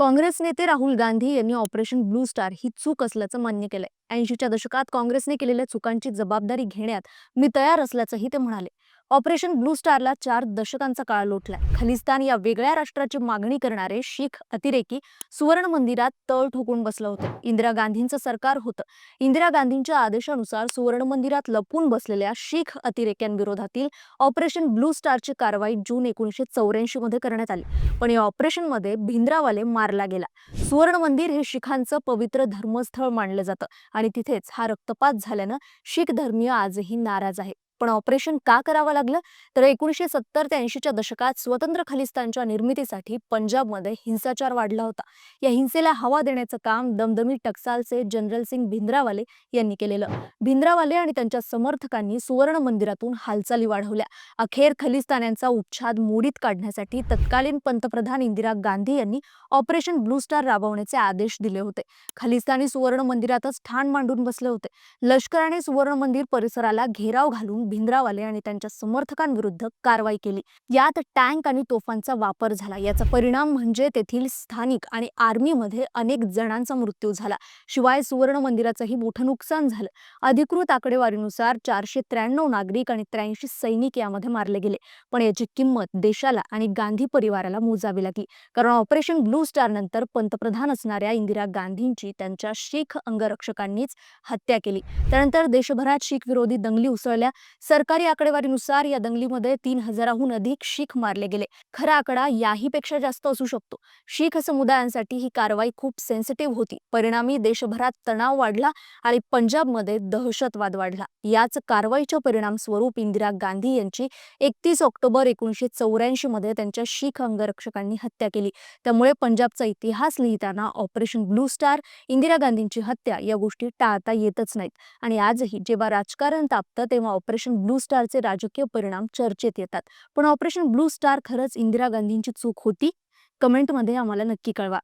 काँग्रेस नेते राहुल गांधी यांनी operation blue star ही चूक असल्याचं मान्य केलंय. ऐंशीच्या दशकात काँग्रेसने केलेल्या चुकांची जबाबदारी घेण्यात मी तयार असल्याचंही ते म्हणाले. ऑपरेशन ब्लू स्टारला चार दशकांचा काळ लोटलाय. खलिस्तान या वेगळ्या राष्ट्राची मागणी करणारे शीख अतिरेकी सुवर्ण मंदिरात तळ ठोकून बसलं होतं. इंदिरा गांधींचं सरकार होतं. इंदिरा गांधींच्या आदेशानुसार सुवर्ण मंदिरात लपून बसलेल्या शीख अतिरेक्यांविरोधातील ऑपरेशन ब्लू स्टारची कारवाई जून एकोणीसशे चौऱ्याऐंशी मध्ये करण्यात आली. पण या ऑपरेशनमध्ये भिंद्रावाले मारला गेला. सुवर्ण मंदिर हे शिखांचं पवित्र धर्मस्थळ मानलं जातं आणि तिथेच हा रक्तपात झाल्यानं शीख धर्मीय आजही नाराज आहे. पण ऑपरेशन का करावं लागलं? तर एकोणीसशे सत्तर ते ऐंशीच्या दशकात स्वतंत्र खलिस्तानच्या निर्मितीसाठी पंजाबमध्ये हिंसाचार वाढला होता. या हिंसेला हवा देण्याचं काम दमदमी टक्सालचे जनरल सिंग भिंद्रावाले यांनी केलेलं. भिंद्रावाले आणि त्यांच्या समर्थकांनी सुवर्ण मंदिरातून हालचाली वाढवल्या. अखेर खलिस्तान्यांचा उच्छाद मोडीत काढण्यासाठी तत्कालीन पंतप्रधान इंदिरा गांधी यांनी ऑपरेशन ब्लू स्टार राबवण्याचे आदेश दिले होते. खलिस्तानी सुवर्ण मंदिरातच ठाण मांडून बसले होते. लष्कराने सुवर्ण मंदिर परिसराला घेराव घालून भिंद्रावाले आणि त्यांच्या समर्थकांविरुद्ध कारवाई केली. यात टँक आणि तोफांचा वापर झाला. याचा परिणाम म्हणजे तेथील स्थानिक आणि आर्मीमध्ये अनेक जणांचा मृत्यू झाला. शिवाय सुवर्ण मंदिराचंही मोठं नुकसान झालं. अधिकृत आकडेवारीनुसार चारशे त्र्याण्णव नागरिक आणि त्र्याऐंशी सैनिक यामध्ये मारले गेले. पण याची किंमत देशाला आणि गांधी परिवाराला मोजावी लागली. कारण ऑपरेशन ब्लू स्टार नंतर पंतप्रधान असणाऱ्या इंदिरा गांधींची त्यांच्या शीख अंगरक्षकांनीच हत्या केली. त्यानंतर देशभरात शीख विरोधी दंगली उसळल्या. सरकारी आकडेवारीनुसार या दंगलीमध्ये तीन हजाराहून अधिक शीख मारले गेले. खरा आकडा याही पेक्षा जास्त असू शकतो. शीख समुदायांसाठी ही कारवाई खूप सेन्सिटिव्ह होती. परिणामी देशभरात तणाव वाढला आणि पंजाबमध्ये दहशतवाद वाढला. याच कारवाईच्या परिणाम स्वरूप इंदिरा गांधी यांची एकतीस ऑक्टोबर एकोणीशे चौऱ्याऐंशी मध्ये त्यांच्या शीख अंगरक्षकांनी हत्या केली. त्यामुळे पंजाबचा इतिहास लिहिताना ऑपरेशन ब्लू स्टार इंदिरा गांधींची हत्या या गोष्टी टाळता येतच नाहीत. आणि आजही जेव्हा राजकारण तापतं तेव्हा ऑपरेशन ऑपरेशन ब्लू स्टारचे राजकीय परिणाम चर्चेत येतात. पण ऑपरेशन ब्लू स्टार खरंच इंदिरा गांधींची चूक होती? कमेंटमध्ये आम्हाला नक्की कळवा.